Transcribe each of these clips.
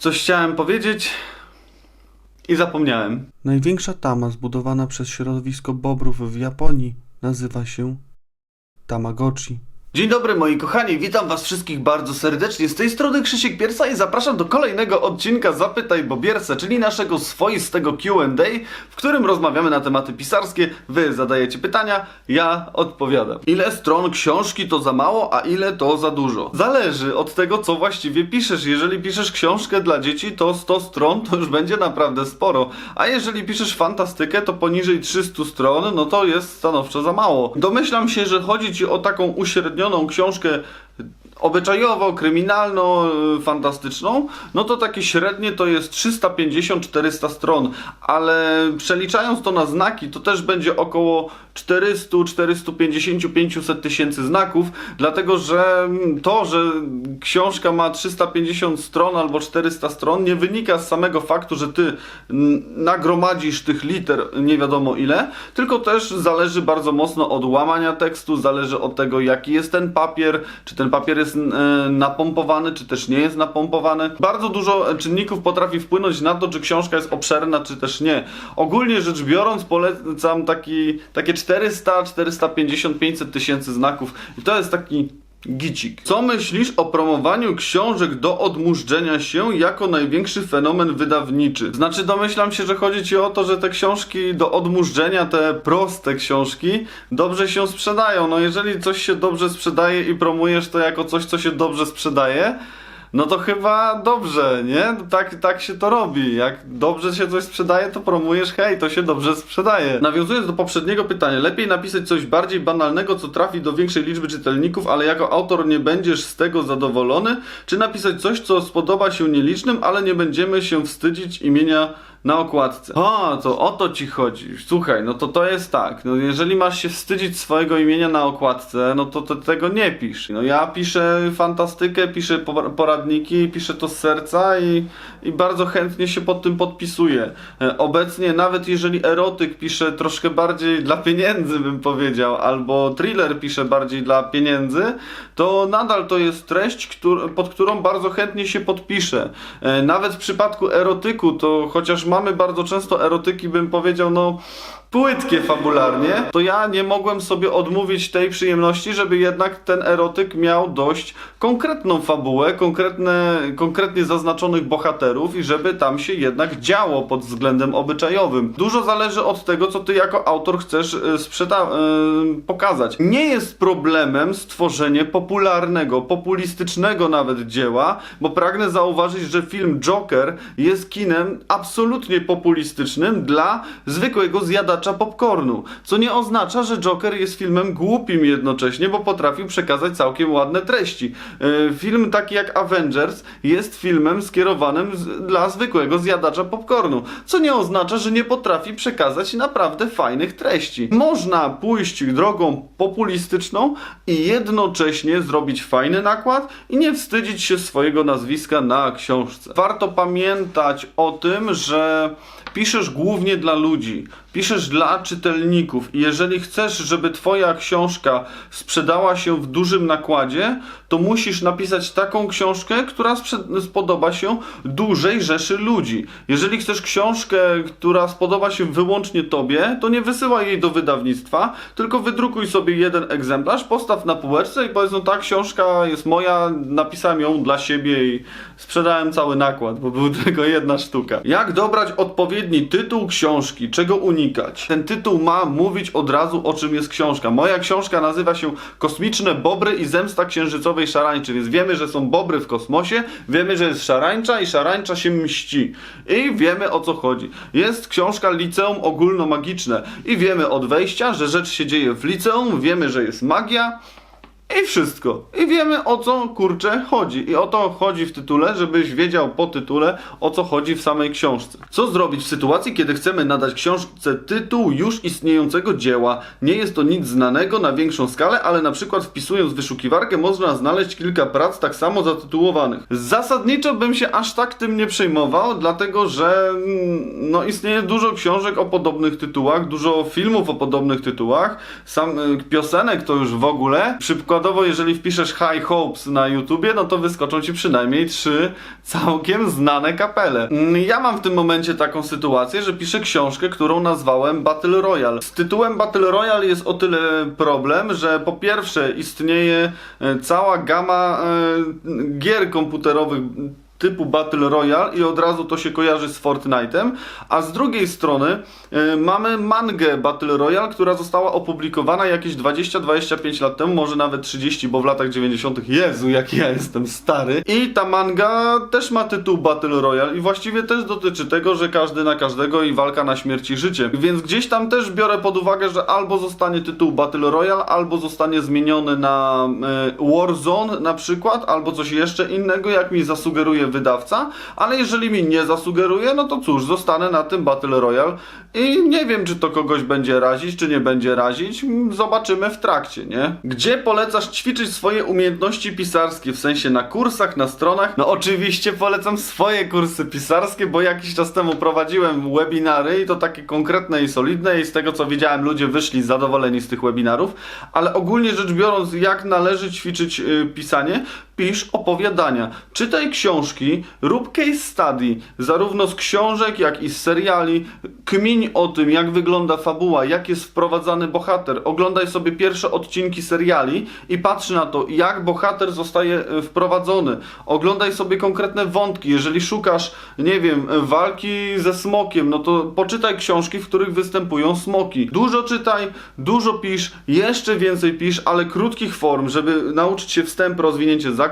Coś chciałem powiedzieć i zapomniałem. Największa tama zbudowana przez środowisko bobrów w Japonii nazywa się Tamagotchi. Dzień dobry moi kochani, witam was wszystkich bardzo serdecznie. Z tej strony Krzysiek Piersa i zapraszam do kolejnego odcinka Zapytaj Bobiersa, czyli naszego swoistego Q&A, w którym rozmawiamy na tematy pisarskie. Wy zadajecie pytania, ja odpowiadam. Ile stron książki to za mało, a ile to za dużo? Zależy od tego, co właściwie piszesz. Jeżeli piszesz książkę dla dzieci, to 100 stron to już będzie naprawdę sporo. A jeżeli piszesz fantastykę, to poniżej 300 stron, no to jest stanowczo za mało. Domyślam się, że chodzi ci o taką uśrednioną książkę obyczajowo, kryminalno, y, fantastyczną, no to takie średnie to jest 350-400 stron, ale przeliczając to na znaki, to też będzie około 400, 450, 500 tysięcy znaków, dlatego że mm, to, że książka ma 350 stron albo 400 stron, nie wynika z samego faktu, że ty mm, nagromadzisz tych liter nie wiadomo ile, tylko też zależy bardzo mocno od łamania tekstu, zależy od tego, jaki jest ten papier, czy ten papier jest e, napompowany, czy też nie jest napompowany. Bardzo dużo czynników potrafi wpłynąć na to, czy książka jest obszerna, czy też nie. Ogólnie rzecz biorąc, polecam taki, takie 400, 450, 500 tysięcy znaków i to jest taki Gicik. Co myślisz o promowaniu książek do odmurzdzenia się jako największy fenomen wydawniczy? Znaczy domyślam się, że chodzi ci o to, że te książki do odmurzdzenia, te proste książki, dobrze się sprzedają. No jeżeli coś się dobrze sprzedaje i promujesz to jako coś, co się dobrze sprzedaje, no to chyba dobrze, nie? Tak, tak się to robi. Jak dobrze się coś sprzedaje, to promujesz, hej, to się dobrze sprzedaje. Nawiązując do poprzedniego pytania, lepiej napisać coś bardziej banalnego, co trafi do większej liczby czytelników, ale jako autor nie będziesz z tego zadowolony, czy napisać coś, co spodoba się nielicznym, ale nie będziemy się wstydzić imienia na okładce. O, to o to ci chodzi. Słuchaj, no to to jest tak. No jeżeli masz się wstydzić swojego imienia na okładce, no to, to tego nie pisz. No ja piszę fantastykę, piszę po- poradniki, piszę to z serca i, i bardzo chętnie się pod tym podpisuję. E, Obecnie nawet jeżeli erotyk piszę troszkę bardziej dla pieniędzy, bym powiedział, albo thriller piszę bardziej dla pieniędzy, to nadal to jest treść, pod którą bardzo chętnie się podpiszę. E, Nawet w przypadku erotyku, to chociaż mamy bardzo często erotyki, bym powiedział, no płytkie fabularnie, to ja nie mogłem sobie odmówić tej przyjemności, żeby jednak ten erotyk miał dość konkretną fabułę, konkretne, konkretnie zaznaczonych bohaterów i żeby tam się jednak działo pod względem obyczajowym. Dużo zależy od tego, co ty jako autor chcesz y, sprzeda- y, pokazać. Nie jest problemem stworzenie popularnego, populistycznego nawet dzieła, bo pragnę zauważyć, że film Joker jest kinem absolutnie populistycznym dla zwykłego zjadacza popcornu, co nie oznacza, że Joker jest filmem głupim jednocześnie, bo potrafił przekazać całkiem ładne treści. Yy, Film taki jak Avengers jest filmem skierowanym dla zwykłego zjadacza popcornu, co nie oznacza, że nie potrafi przekazać naprawdę fajnych treści. Można pójść drogą populistyczną i jednocześnie zrobić fajny nakład i nie wstydzić się swojego nazwiska na książce. Warto pamiętać o tym, że piszesz głównie dla ludzi, piszesz dla czytelników i jeżeli chcesz, żeby twoja książka sprzedała się w dużym nakładzie, to musisz napisać taką książkę, która spodoba się dużej rzeszy ludzi. Jeżeli chcesz książkę, która spodoba się wyłącznie tobie, to nie wysyłaj jej do wydawnictwa, tylko wydrukuj sobie jeden egzemplarz, postaw na półeczce i powiedz, no ta książka jest moja, napisałem ją dla siebie i sprzedałem cały nakład, bo był tylko jedna sztuka. Jak dobrać odpowiedni tytuł książki? Czego unikać? Ten tytuł ma mówić od razu o czym jest książka. Moja książka nazywa się Kosmiczne Bobry i Zemsta Księżycowej Szarańczy, więc wiemy, że są bobry w kosmosie, wiemy, że jest szarańcza i szarańcza się mści. I wiemy o co chodzi. Jest książka Liceum Ogólnomagiczne i wiemy od wejścia, że rzecz się dzieje w liceum, wiemy, że jest magia. I wszystko. I wiemy o co kurczę chodzi. I o to chodzi w tytule, żebyś wiedział po tytule o co chodzi w samej książce. Co zrobić w sytuacji, kiedy chcemy nadać książce tytuł już istniejącego dzieła? Nie jest to nic znanego na większą skalę, ale na przykład wpisując wyszukiwarkę można znaleźć kilka prac tak samo zatytułowanych. Zasadniczo bym się aż tak tym nie przejmował, dlatego że mm, no, istnieje dużo książek o podobnych tytułach, dużo filmów o podobnych tytułach, sam y, piosenek to już w ogóle. Przykładowo przykładowo, jeżeli wpiszesz High Hopes na YouTubie, no to wyskoczą ci przynajmniej trzy całkiem znane kapele. Mm, Ja mam w tym momencie taką sytuację, że piszę książkę, którą nazwałem Battle Royale. Z tytułem Battle Royale jest o tyle problem, że po pierwsze istnieje e, cała gama e, gier komputerowych typu Battle Royale i od razu to się kojarzy z Fortnite'em, a z drugiej strony y, mamy mangę Battle Royale, która została opublikowana jakieś 20-25 lat temu, może nawet 30, bo w latach 90. Jezu, jak ja jestem stary. I ta manga też ma tytuł Battle Royale i właściwie też dotyczy tego, że każdy na każdego i walka na śmierć i życie. Więc gdzieś tam też biorę pod uwagę, że albo zostanie tytuł Battle Royale, albo zostanie zmieniony na y, Warzone na przykład, albo coś jeszcze innego, jak mi zasugeruje wydawca, ale jeżeli mi nie zasugeruje, no to cóż, zostanę na tym Battle Royale i nie wiem, czy to kogoś będzie razić, czy nie będzie razić, zobaczymy w trakcie, nie? Gdzie polecasz ćwiczyć swoje umiejętności pisarskie, w sensie na kursach, na stronach? No oczywiście polecam swoje kursy pisarskie, bo jakiś czas temu prowadziłem webinary i to takie konkretne i solidne i z tego co widziałem ludzie wyszli zadowoleni z tych webinarów, ale ogólnie rzecz biorąc, jak należy ćwiczyć y, pisanie, pisz opowiadania, czytaj książki, rób case study, zarówno z książek, jak i z seriali, kmiń o tym, jak wygląda fabuła, jak jest wprowadzany bohater, oglądaj sobie pierwsze odcinki seriali i patrz na to, jak bohater zostaje e, wprowadzony, oglądaj sobie konkretne wątki, jeżeli szukasz, nie wiem, walki ze smokiem, no to poczytaj książki, w których występują smoki. Dużo czytaj, dużo pisz, jeszcze więcej pisz, ale krótkich form, żeby nauczyć się wstęp, rozwinięcie, zakończenie,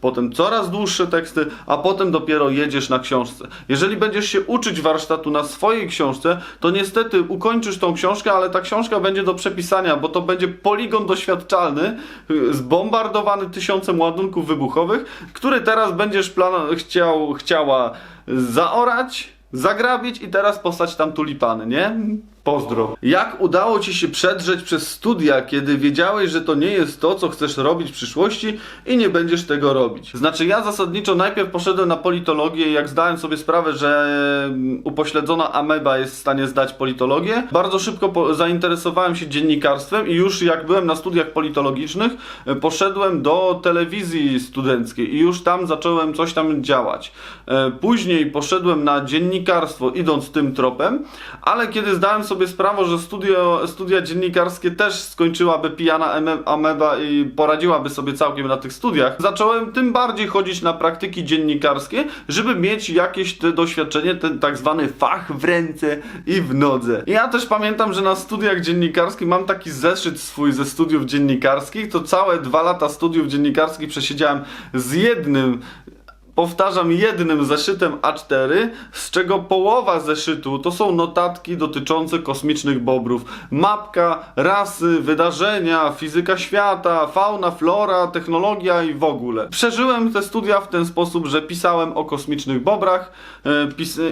potem coraz dłuższe teksty, a potem dopiero jedziesz na książce. Jeżeli będziesz się uczyć warsztatu na swojej książce, to niestety ukończysz tą książkę, ale ta książka będzie do przepisania, bo to będzie poligon doświadczalny, y, zbombardowany tysiącem ładunków wybuchowych, który teraz będziesz plan- chciał, chciała zaorać, zagrabić i teraz postać tam tulipany, nie? Pozdro. Jak udało ci się przedrzeć przez studia, kiedy wiedziałeś, że to nie jest to, co chcesz robić w przyszłości i nie będziesz tego robić? Znaczy, ja zasadniczo najpierw poszedłem na politologię, jak zdałem sobie sprawę, że mm, upośledzona ameba jest w stanie zdać politologię. Bardzo szybko zainteresowałem się dziennikarstwem i już jak byłem na studiach politologicznych, e, poszedłem do telewizji studenckiej i już tam zacząłem coś tam działać. E, Później poszedłem na dziennikarstwo, idąc tym tropem, ale kiedy zdałem sobie sprawę, że studio, studia dziennikarskie też skończyłaby pijana ameba i poradziłaby sobie całkiem na tych studiach, zacząłem tym bardziej chodzić na praktyki dziennikarskie, żeby mieć jakieś te doświadczenie, ten tak zwany fach w ręce i w nodze. Ja też pamiętam, że na studiach dziennikarskich mam taki zeszyt swój ze studiów dziennikarskich, to całe dwa lata studiów dziennikarskich przesiedziałem z jednym powtarzam, jednym zeszytem A4, z czego połowa zeszytu to są notatki dotyczące kosmicznych bobrów. Mapka, rasy, wydarzenia, fizyka świata, fauna, flora, technologia i w ogóle. Przeżyłem te studia w ten sposób, że pisałem o kosmicznych bobrach e,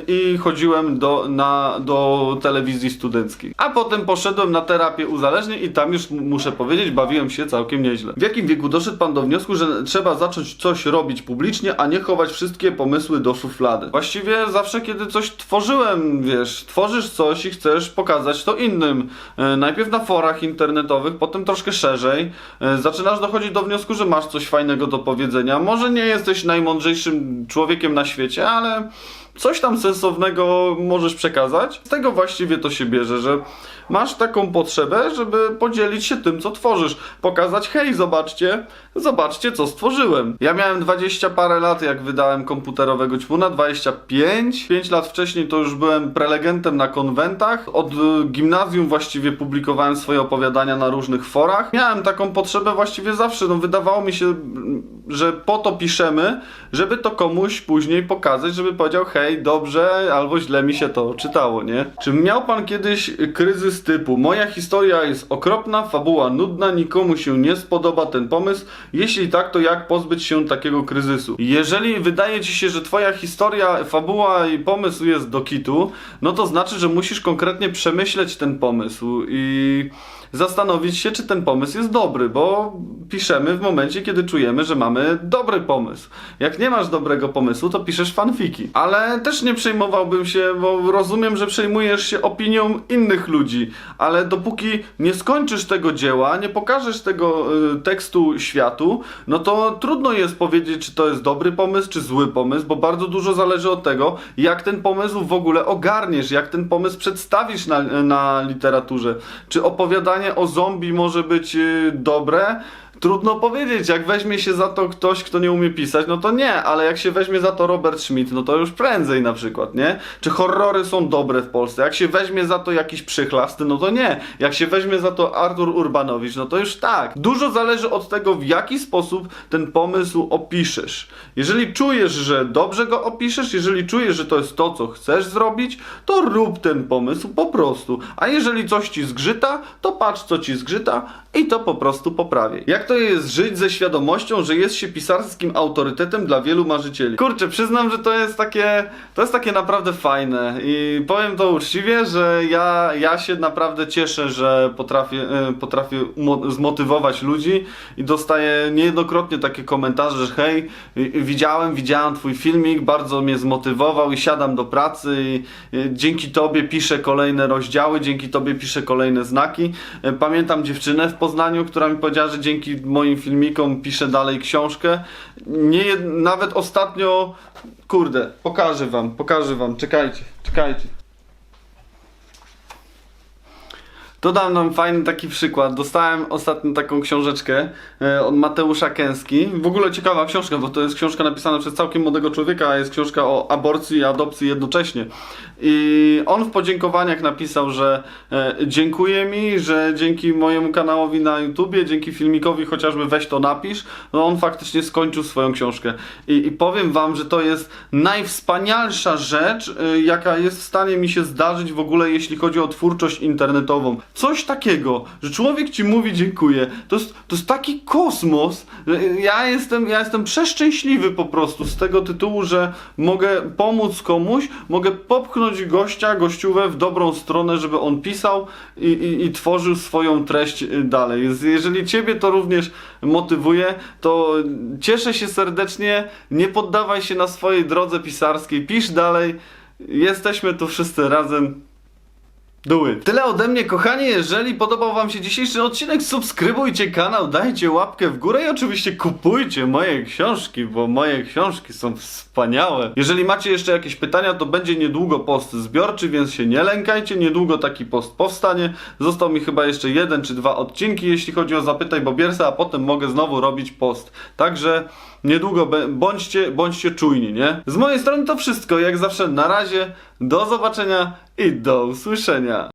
i chodziłem do, na, do telewizji studenckiej. A potem poszedłem na terapię uzależnień i tam już muszę powiedzieć, bawiłem się całkiem nieźle. W jakim wieku doszedł pan do wniosku, że trzeba zacząć coś robić publicznie, a nie wszystkie pomysły do szuflady? Właściwie zawsze, kiedy coś tworzyłem, wiesz, tworzysz coś i chcesz pokazać to innym. E, najpierw na forach internetowych, potem troszkę szerzej. E, zaczynasz dochodzić do wniosku, że masz coś fajnego do powiedzenia. Może nie jesteś najmądrzejszym człowiekiem na świecie, ale coś tam sensownego możesz przekazać. Z tego właściwie to się bierze, że masz taką potrzebę, żeby podzielić się tym, co tworzysz. Pokazać, hej, zobaczcie, zobaczcie, co stworzyłem. Ja miałem 20 parę lat, jak wydałem komputerowego ćmuna, 25. 5 lat wcześniej to już byłem prelegentem na konwentach. Od y, gimnazjum właściwie publikowałem swoje opowiadania na różnych forach. Miałem taką potrzebę właściwie zawsze. No, wydawało mi się, że po to piszemy, żeby to komuś później pokazać, żeby powiedział, hej, dobrze albo źle mi się to czytało, nie? Czy miał pan kiedyś kryzys typu, moja historia jest okropna, fabuła nudna, nikomu się nie spodoba ten pomysł? Jeśli tak, to jak pozbyć się takiego kryzysu? Jeżeli wydaje ci się, że twoja historia, fabuła i pomysł jest do kitu, no to znaczy, że musisz konkretnie przemyśleć ten pomysł i zastanowić się, czy ten pomysł jest dobry, bo piszemy w momencie, kiedy czujemy, że mamy dobry pomysł. Jak nie masz dobrego pomysłu, to piszesz fanfiki. Ale też nie przejmowałbym się, bo rozumiem, że przejmujesz się opinią innych ludzi, ale dopóki nie skończysz tego dzieła, nie pokażesz tego y, tekstu światu, no to trudno jest powiedzieć, czy to jest dobry pomysł, czy zły pomysł, bo bardzo dużo zależy od tego, jak ten pomysł w ogóle ogarniesz, jak ten pomysł przedstawisz na, na literaturze. Czy opowiadanie o zombie może być y, dobre? Trudno powiedzieć, jak weźmie się za to ktoś, kto nie umie pisać, no to nie, ale jak się weźmie za to Robert Schmidt, no to już prędzej na przykład, nie? Czy horrory są dobre w Polsce? Jak się weźmie za to jakiś przychlasty, no to nie. Jak się weźmie za to Artur Urbanowicz, no to już tak. Dużo zależy od tego, w jaki sposób ten pomysł opiszesz. Jeżeli czujesz, że dobrze go opiszesz, jeżeli czujesz, że to jest to, co chcesz zrobić, to rób ten pomysł po prostu. A jeżeli coś ci zgrzyta, to patrz, co ci zgrzyta i to po prostu poprawię. Jak to jest żyć ze świadomością, że jest się pisarskim autorytetem dla wielu marzycieli? Kurczę, przyznam, że to jest takie, to jest takie naprawdę fajne i powiem to uczciwie, że ja, ja się naprawdę cieszę, że potrafię, e, potrafię mo- zmotywować ludzi i dostaję niejednokrotnie takie komentarze, że hej, widziałem, widziałem twój filmik, bardzo mnie zmotywował i siadam do pracy i dzięki tobie piszę kolejne rozdziały, dzięki tobie piszę kolejne znaki. E, Pamiętam dziewczynę w Poznaniu, która mi powiedziała, że dzięki moim filmikom piszę dalej książkę. Nie, nawet ostatnio, kurde, pokażę wam, pokażę wam, czekajcie, czekajcie. To dam nam fajny taki przykład. Dostałem ostatnio taką książeczkę e, od Mateusza Kęski. W ogóle ciekawa książka, bo to jest książka napisana przez całkiem młodego człowieka, a jest książka o aborcji i adopcji jednocześnie. I on w podziękowaniach napisał, że e, dziękuję mi, że dzięki mojemu kanałowi na YouTubie, dzięki filmikowi chociażby weź to napisz, no on faktycznie skończył swoją książkę. I, i powiem wam, że to jest najwspanialsza rzecz, y, jaka jest w stanie mi się zdarzyć w ogóle, jeśli chodzi o twórczość internetową. Coś takiego, że człowiek ci mówi dziękuję. To jest, to jest taki kosmos. Ja jestem, ja jestem przeszczęśliwy po prostu z tego tytułu, że mogę pomóc komuś, mogę popchnąć gościa, gościówę w dobrą stronę, żeby on pisał i, i, i tworzył swoją treść y, dalej. Jeżeli ciebie to również motywuje, to cieszę się serdecznie. Nie poddawaj się na swojej drodze pisarskiej. Pisz dalej. Jesteśmy tu wszyscy razem. Do it. Tyle ode mnie, kochani. Jeżeli podobał Wam się dzisiejszy odcinek, subskrybujcie kanał, dajcie łapkę w górę i oczywiście kupujcie moje książki, bo moje książki są wspaniałe. Jeżeli macie jeszcze jakieś pytania, to będzie niedługo post zbiorczy, więc się nie lękajcie. Niedługo taki post powstanie. Został mi chyba jeszcze jeden czy dwa odcinki, jeśli chodzi o Zapytaj Bobiersa, a potem mogę znowu robić post. Także niedługo bądźcie, bądźcie czujni, nie? Z mojej strony to wszystko. Jak zawsze na razie. Do zobaczenia i do usłyszenia.